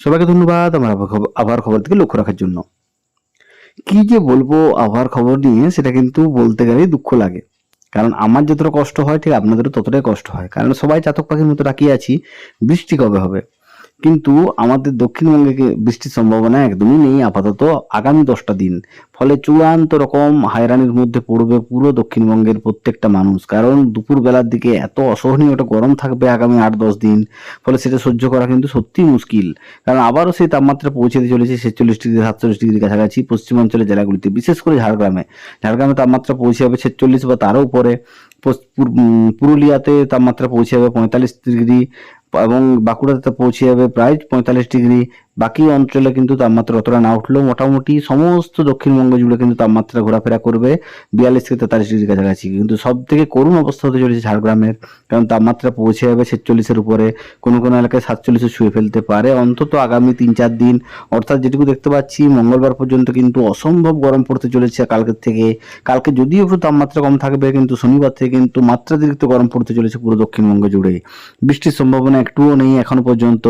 সবাইকে ধন্যবাদ। আমার আবহাওয়ার খবর থেকে লক্ষ্য রাখার জন্য। কি যে বলব আবহাওয়ার খবর নিয়ে সেটা কিন্তু বলতে গেলেই দুঃখ লাগে। কারণ আমার যতটা কষ্ট হয়, ঠিক আপনাদেরও ততটাই কষ্ট হয়। কারণ সবাই চাতক পাখির মতো তাকিয়ে আছি, বৃষ্টি কবে হবে? কিন্তু আমাদের দক্ষিণবঙ্গে বৃষ্টির সম্ভাবনা একদমই নেই, আপাতত আগামী দশটা দিন। ফলে চূড়ান্ত রকম হয়রানির মধ্যে পড়বে পুরো দক্ষিণবঙ্গের প্রত্যেকটা মানুষ। কারণ দুপুর বেলার দিকে এত অসহনীয় একটা গরম থাকবে আগামী আট দশ দিন, ফলে সেটা সহ্য করা কিন্তু সত্যিই মুশকিল। কারণ আবারও সেই তাপমাত্রা পৌঁছতে চলেছে ছেচল্লিশ ডিগ্রি, সাতচল্লিশ ডিগ্রির কাছাকাছি পশ্চিমাঞ্চলের জেলাগুলিতে, বিশেষ করে ঝাড়গ্রামে। ঝাড়গ্রামে তাপমাত্রা পৌঁছে যাবে ছেচল্লিশ বা তারও উপরে। পুরুলিয়াতে তাপমাত্রা পৌঁছে যাবে পঁয়তাল্লিশ ডিগ্রি এবং বাঁকুড়াতে পৌঁছে যাবে প্রায় পঁয়তাল্লিশ ডিগ্রি বাকি অঞ্চলে কিন্তু তাপমাত্রা অতটা না উঠলেও মোটামুটি সমস্ত দক্ষিণবঙ্গ জুড়ে কিন্তু তাপমাত্রা ঘোরাফেরা করবে বিয়াল্লিশ থেকে তেতাল্লিশ ডিগ্রি কাছাকাছি। কিন্তু সব থেকে করুণ অবস্থা হতে চলেছে ঝাড়গ্রামের, কারণ তাপমাত্রা পৌঁছে যাবে ছেচল্লিশের উপরে। কোনো কোনো এলাকায় সাতচল্লিশে ছুঁয়ে ফেলতে পারে। অন্তত আগামী তিন চার দিন, অর্থাৎ যেটুকু দেখতে পাচ্ছি, মঙ্গলবার পর্যন্ত কিন্তু অসম্ভব গরম পড়তে চলেছে কালকের থেকে। কালকে যদিও একটু তাপমাত্রা কম থাকবে, কিন্তু শনিবার থেকে কিন্তু মাত্রাতিরিক্ত গরম পড়তে চলেছে পুরো দক্ষিণবঙ্গ জুড়ে। বৃষ্টির সম্ভাবনা একটুও নেই এখনও পর্যন্ত।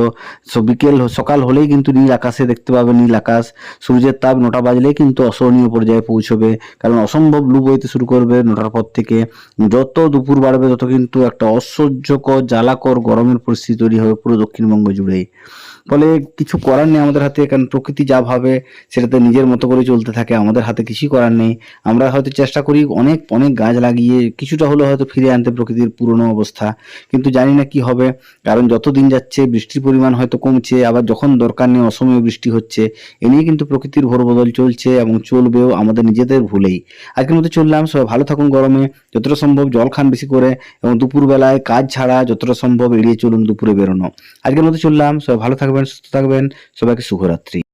বিকেল, সকাল হলেই কিন্তু নীল আকাশে দেখতে পাবে নীল আকাশ। সূর্যের তাপ নটা বাজলেই কিন্তু অসহনীয় পর্যায়ে পৌঁছবে। কারণ অসম্ভব লু বইতে শুরু করবে নটার পর থেকে। যত দুপুর বাড়বে, তত কিন্তু একটা অসহ্যকর, জ্বালাকর গরমের পরিস্থিতি তৈরি হবে পুরো দক্ষিণবঙ্গ জুড়েই ফলে কিছু করার নেই আমাদের হাতে, কারণ প্রকৃতি যা ভাবে সেটাতে নিজের মতো করে চলতে থাকে। আমাদের হাতে কিছুই করার নেই। আমরা হয়তো চেষ্টা করি অনেক অনেক গাছ লাগিয়ে কিছুটা হলেও হয়তো ফিরে আনতে প্রকৃতির পুরনো অবস্থা। কিন্তু জানি না কি হবে। কারণ যত দিন যাচ্ছে, বৃষ্টির পরিমাণ হয়তো কমছে। আবার যখন দরকার নেই অসময়ে বৃষ্টি হচ্ছে, এ নিয়ে কিন্তু প্রকৃতির ভোর বদল চলছে এবং চলবেও আমাদের নিজেদের ভুলেই। আজকের মতো চললাম, সবাই ভালো থাকুন গরমে, যতটা সম্ভব জল খান বেশি করে এবং দুপুরবেলায় কাজ ছাড়া যতটা সম্ভব এড়িয়ে চলুন দুপুরে বেরোনো। আজকের মতো চললাম, সবাই ভালো থাকবেন, সুস্থ থাকবেন, সবাইকে শুভরাত্রি।